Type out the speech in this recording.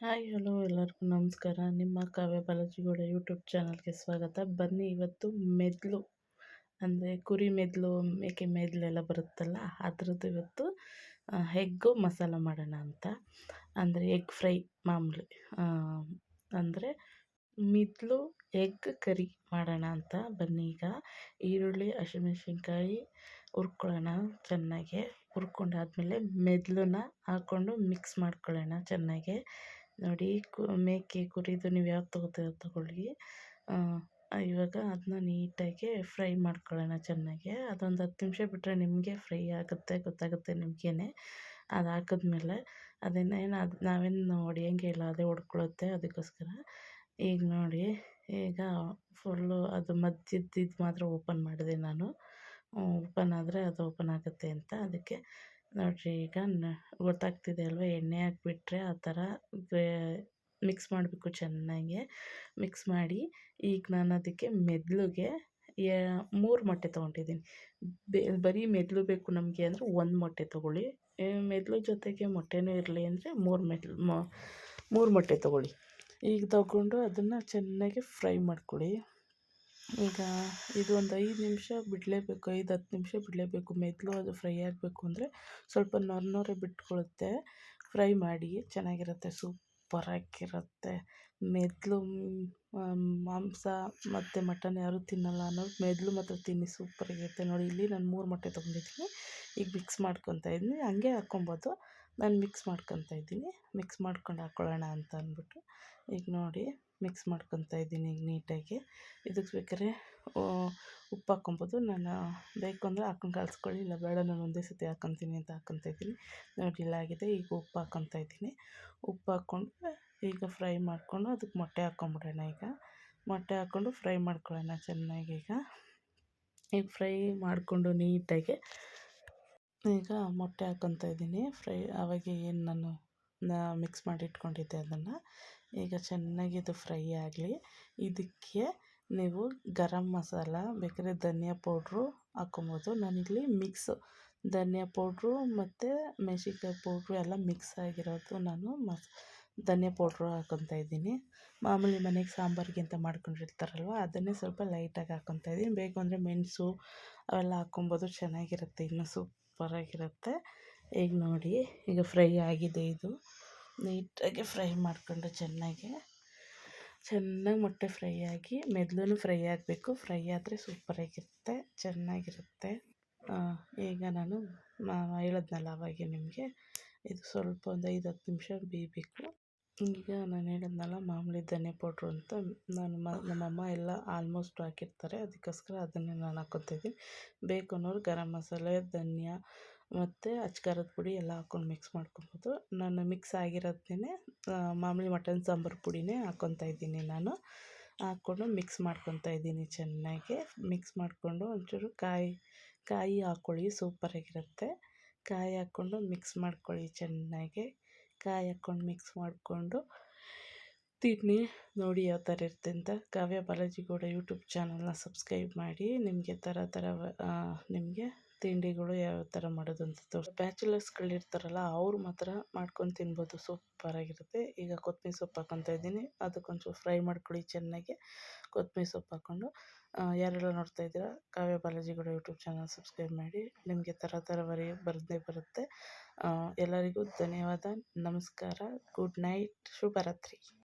Hi, hello ಎಲ್ಲರಿಗೂ ನಮಸ್ಕಾರ. ನಿಮ್ಮ ಕಾವ್ಯ ಬಾಲಾಜಿಗೌಡ ಯೂಟ್ಯೂಬ್ ಚಾನಲ್ಗೆ ಸ್ವಾಗತ. ಬನ್ನಿ ಇವತ್ತು ಮೆದ್ಲು ಅಂದರೆ ಕುರಿ ಮೆದ್ಲು, ಮೇಕೆ ಮೆದ್ಲೆಲ್ಲ ಬರುತ್ತಲ್ಲ, ಅದ್ರದ್ದು ಇವತ್ತು ಹೆಗ್ಗು ಮಸಾಲ ಮಾಡೋಣ ಅಂತ. ಅಂದರೆ ಎಗ್ ಫ್ರೈ ಮಾಮೂಲಿ. ಅಂದರೆ ಮಿದ್ಲು, ಎಗ್ ಕರಿ ಮಾಡೋಣ ಅಂತ ಬನ್ನಿ ಈಗ. ಈರುಳ್ಳಿ, ಹಸಿಮೆಣ್ಸಿನ್ಕಾಯಿ ಹುರ್ಕೊಳ್ಳೋಣ ಚೆನ್ನಾಗೆ. ಹುರ್ಕೊಂಡಾದ್ಮೇಲೆ ಮೆದ್ಲನ್ನ ಹಾಕ್ಕೊಂಡು ಮಿಕ್ಸ್ ಮಾಡ್ಕೊಳ್ಳೋಣ ಚೆನ್ನಾಗೆ. ನೋಡಿ, ಕು, ಮೇಕೆ ಕುರಿದು ನೀವು ಯಾವ್ದು ತಗೋತೀರ ತಗೊಳ್ಳಿ. ಇವಾಗ ಅದನ್ನ ನೀಟಾಗಿ ಫ್ರೈ ಮಾಡ್ಕೊಳ್ಳೋಣ ಚೆನ್ನಾಗಿ. ಅದೊಂದು ಹತ್ತು ನಿಮಿಷ ಬಿಟ್ಟರೆ ನಿಮಗೆ ಫ್ರೈ ಆಗುತ್ತೆ, ಗೊತ್ತಾಗುತ್ತೆ ನಿಮಗೇನೆ. ಅದು ಹಾಕಿದ್ಮೇಲೆ ಅದನ್ನೇನು ಅದು, ನಾವೇನು ಹೊಡಿಯೋಂಗೆ ಇಲ್ಲ, ಅದೇ ಹೊಡ್ಕೊಳ್ಳುತ್ತೆ ಅದಕ್ಕೋಸ್ಕರ. ಈಗ ನೋಡಿ, ಈಗ ಫುಲ್ಲು ಅದು ಮಧ್ಯದ್ದು ಮಾತ್ರ ಓಪನ್ ಮಾಡಿದೆ ನಾನು. ಓಪನ್ ಆದರೆ ಅದು ಓಪನ್ ಆಗುತ್ತೆ ಅಂತ. ಅದಕ್ಕೆ ನೋಡಿರಿ ಈಗ ಗೊತ್ತಾಗ್ತಿದೆ ಅಲ್ವ? ಎಣ್ಣೆ ಹಾಕ್ಬಿಟ್ರೆ ಆ ಥರ ಮಿಕ್ಸ್ ಮಾಡಬೇಕು ಚೆನ್ನಾಗಿ. ಮಿಕ್ಸ್ ಮಾಡಿ ಈಗ ನಾನು ಅದಕ್ಕೆ ಮೆದ್ಲಿಗೆ ಮೂರು ಮೊಟ್ಟೆ ತೊಗೊಂಡಿದ್ದೀನಿ. ಬೇ, ಬರೀ ಮೆದ್ಲು ಬೇಕು ನಮಗೆ ಅಂದರೆ ಒಂದು ಮೊಟ್ಟೆ ತೊಗೊಳ್ಳಿ. ಮೆದ್ಲು ಜೊತೆಗೆ ಮೊಟ್ಟೆನೂ ಇರಲಿ ಅಂದರೆ ಮೂರು ಮೆದ್ಲು ಮೂರು ಮೊಟ್ಟೆ ತೊಗೊಳ್ಳಿ. ಈಗ ತಗೊಂಡು ಅದನ್ನು ಚೆನ್ನಾಗಿ ಫ್ರೈ ಮಾಡ್ಕೊಳ್ಳಿ. ಈಗ ಇದು ಒಂದು ಐದು ನಿಮಿಷ ಬಿಡಲೇಬೇಕು, ಐದು ಹತ್ತು ನಿಮಿಷ ಬಿಡಲೇಬೇಕು. ಮೆದ್ಲು ಅದು ಫ್ರೈ ಆಗಬೇಕು ಅಂದರೆ ಸ್ವಲ್ಪ ನೊರ ನೊರೆ ಫ್ರೈ ಮಾಡಿ ಚೆನ್ನಾಗಿರುತ್ತೆ ಸೂಪರಾಗಿರುತ್ತೆ ಮೆದ್ಲು ಮಾಂಸ ಮತ್ತು ಮಟನ್ ಯಾರೂ ತಿನ್ನಲ್ಲ ಅನ್ನೋರು ಮೆದ್ಲು ಮಾತ್ರ ತಿನ್ನಿ ಸೂಪರಾಗಿರುತ್ತೆ ನೋಡಿ, ಇಲ್ಲಿ ನಾನು ಮೂರು ಮೊಟ್ಟೆ ತೊಗೊಂಡಿದ್ದೀನಿ. ಈಗ ಮಿಕ್ಸ್ ಮಾಡ್ಕೊತಾ ಇದ್ದೀನಿ. ಹಂಗೆ ಹಾಕ್ಕೊಬೋದು. ನಾನು ಮಿಕ್ಸ್ ಮಾಡ್ಕೊತಾ ಇದ್ದೀನಿ. ಮಿಕ್ಸ್ ಮಾಡ್ಕೊಂಡು ಹಾಕ್ಕೊಳ್ಳೋಣ ಅಂತ ಅಂದ್ಬಿಟ್ಟು, ಈಗ ನೋಡಿ ಮಿಕ್ಸ್ ಮಾಡ್ಕೊತಾ ಇದ್ದೀನಿ ಈಗ ನೀಟಾಗಿ. ಇದಕ್ಕೆ ಬೇಕಾದ್ರೆ ಉಪ್ಪು ಹಾಕ್ಕೊಬೋದು. ನಾನು ಬೇಕು ಅಂದರೆ ಹಾಕೊಂಡು ಕಲಿಸ್ಕೊಳ್ಳಿ, ಇಲ್ಲ ಬೇಡ ನಾನು ಒಂದೇ ಸತಿ ಹಾಕೊತೀನಿ ಅಂತ ಹಾಕೊತ ಇದ್ದೀನಿ. ನೋಡಿ ಇಲ್ಲಾಗಿದೆ ಈಗ ಉಪ್ಪು ಹಾಕೊತ ಇದ್ದೀನಿ. ಉಪ್ಪು ಹಾಕ್ಕೊಂಡು ಈಗ ಫ್ರೈ ಮಾಡಿಕೊಂಡು ಅದಕ್ಕೆ ಮೊಟ್ಟೆ ಹಾಕ್ಕೊಂಬಿಡೋಣ ಈಗ. ಮೊಟ್ಟೆ ಹಾಕ್ಕೊಂಡು ಫ್ರೈ ಮಾಡ್ಕೊಳ್ಳೋಣ ಚೆನ್ನಾಗಿ ಈಗ. ಈಗ ಫ್ರೈ ಮಾಡಿಕೊಂಡು ನೀಟಾಗಿ ಈಗ ಮೊಟ್ಟೆ ಹಾಕ್ಕೊತಾ ಇದ್ದೀನಿ. ಫ್ರೈ ಆವಾಗ ಏನು ನಾನು ಮಿಕ್ಸ್ ಮಾಡಿ ಇಟ್ಕೊಂಡಿದ್ದೆ ಅದನ್ನು. ಈಗ ಚೆನ್ನಾಗಿ ಇದು ಫ್ರೈ ಆಗಲಿ. ಇದಕ್ಕೆ ನೀವು ಗರಂ ಮಸಾಲ, ಬೇಕಾದ್ರೆ ಧನಿಯಾ ಪೌಡ್ರು ಹಾಕ್ಕೊಬೋದು. ನಾನಿಲ್ಲಿ ಮಿಕ್ಸ್ ಧನಿಯಾ ಪೌಡ್ರು ಮತ್ತು ಮೆಣ್ಸಿನ್ಕಾಯಿ ಪೌಡ್ರು ಎಲ್ಲ ಮಿಕ್ಸ್ ಆಗಿರೋದು ನಾನು ಮಸ್ ಧನಿಯಾ ಪೌಡ್ರು ಹಾಕೊತಾ ಇದ್ದೀನಿ. ಮಾಮೂಲಿ ಮನೆಗೆ ಸಾಂಬಾರಿಗೆ ಅಂತ ಮಾಡ್ಕೊಂಡಿರ್ತಾರಲ್ವ, ಅದನ್ನೇ ಸ್ವಲ್ಪ ಲೈಟಾಗಿ ಹಾಕೊತಾ ಇದ್ದೀನಿ. ಬೇಕು ಅಂದರೆ ಮೆಣಸು ಅವೆಲ್ಲ ಹಾಕ್ಕೊಬೋದು, ಚೆನ್ನಾಗಿರುತ್ತೆ, ಇನ್ನೂ ಸೂಪರಾಗಿರುತ್ತೆ. ಈಗ ನೋಡಿ, ಈಗ ಫ್ರೈ ಆಗಿದೆ ಇದು. ನೀಟಾಗಿ ಫ್ರೈ ಮಾಡಿಕೊಂಡು ಚೆನ್ನಾಗಿ ಚೆನ್ನಾಗಿ ಮೊಟ್ಟೆ ಫ್ರೈ ಆಗಿ ಮೆದ್ಲೂ ಫ್ರೈ ಆಗಬೇಕು. ಫ್ರೈ ಆದರೆ ಸೂಪರಾಗಿರುತ್ತೆ, ಚೆನ್ನಾಗಿರುತ್ತೆ. ಈಗ ನಾನು ಹೇಳಿದ್ನಲ್ಲ ಅವಾಗೆ ನಿಮಗೆ, ಇದು ಸ್ವಲ್ಪ ಒಂದು ಐದು ಹತ್ತು ನಿಮಿಷ ಬೇಯಬೇಕು. ಈಗ ನಾನು ಹೇಳಿದ್ನಲ್ಲ ಮಾಮೂಲಿ ಧನಿಯಾ ಪೌಡ್ರು ಅಂತ, ನಾನು ನಮ್ಮಮ್ಮ ಎಲ್ಲ ಆಲ್ಮೋಸ್ಟ್ ಹಾಕಿರ್ತಾರೆ, ಅದಕ್ಕೋಸ್ಕರ ಅದನ್ನೇ ನಾನು ಹಾಕ್ಕೊತಿದ್ದೀನಿ ಬೇಕು ಅನ್ನೋರು ಗರಂ ಮಸಾಲೆ, ಧನಿಯಾ ಮತ್ತು ಅಚ್ಕಾರದ ಪುಡಿ ಎಲ್ಲ ಹಾಕ್ಕೊಂಡು ಮಿಕ್ಸ್ ಮಾಡ್ಕೊಬೋದು. ನಾನು ಮಿಕ್ಸ್ ಆಗಿರೋದನ್ನೇ ಮಾಮೂಲಿ ಮಟನ್ ಸಾಂಬಾರು ಪುಡಿನೇ ಹಾಕ್ಕೊತಾ ಇದ್ದೀನಿ ನಾನು. ಹಾಕ್ಕೊಂಡು ಮಿಕ್ಸ್ ಮಾಡ್ಕೊತಾ ಇದ್ದೀನಿ ಚೆನ್ನಾಗಿ. ಮಿಕ್ಸ್ ಮಾಡಿಕೊಂಡು ಒಂಚೂರು ಕಾಯಿ ಕಾಯಿ ಹಾಕ್ಕೊಳ್ಳಿ ಸೂಪರಾಗಿರುತ್ತೆ ಕಾಯಿ ಹಾಕ್ಕೊಂಡು ಮಿಕ್ಸ್ ಮಾಡ್ಕೊಳ್ಳಿ ಚೆನ್ನಾಗಿ. ಕಾಯಿ ಹಾಕ್ಕೊಂಡು ಮಿಕ್ಸ್ ಮಾಡಿಕೊಂಡು ತಿನ್ನಿ. ನೋಡಿ ಯಾವ ಥರ ಇರುತ್ತೆ ಅಂತ. ಕಾವ್ಯ ಬಾಲಾಜಿ ಗೌಡ ಯೂಟ್ಯೂಬ್ ಚಾನಲ್ನ ಸಬ್ಸ್ಕ್ರೈಬ್ ಮಾಡಿ. ನಿಮಗೆ ಥರ ಥರ ನಿಮಗೆ ತಿಂಡಿಗಳು ಯಾವ ಥರ ಮಾಡೋದು ಅಂತ ತೋರಿಸಿ ಬ್ಯಾಚುಲರ್ಸ್ಗಳಿರ್ತಾರಲ್ಲ ಅವ್ರು ಮಾತ್ರ ಮಾಡ್ಕೊಂಡು ತಿನ್ಬೋದು. ಸೂಪರಾಗಿರುತ್ತೆ ಈಗ ಕೊತ್ತಂಬ್ರಿ ಸೊಪ್ಪು ಹಾಕೊತಾ ಇದ್ದೀನಿ. ಅದಕ್ಕೊಂಚೂರು ಫ್ರೈ ಮಾಡ್ಕೊಳ್ಳಿ ಚೆನ್ನಾಗಿ. ಕೊತ್ತಂಬ್ರಿ ಸೊಪ್ಪು ಹಾಕ್ಕೊಂಡು ಯಾರೆಲ್ಲ ನೋಡ್ತಾ ಇದ್ದೀರಾ, Kavya Balaji Gowda YouTube channel subscribe ಮಾಡಿ. ನಿಮಗೆ ಥರ ಥರ ವರಿ ಬರದೇ ಬರುತ್ತೆ. ಎಲ್ಲರಿಗೂ ಧನ್ಯವಾದ. ನಮಸ್ಕಾರ. Good night. ಶುಭರಾತ್ರಿ.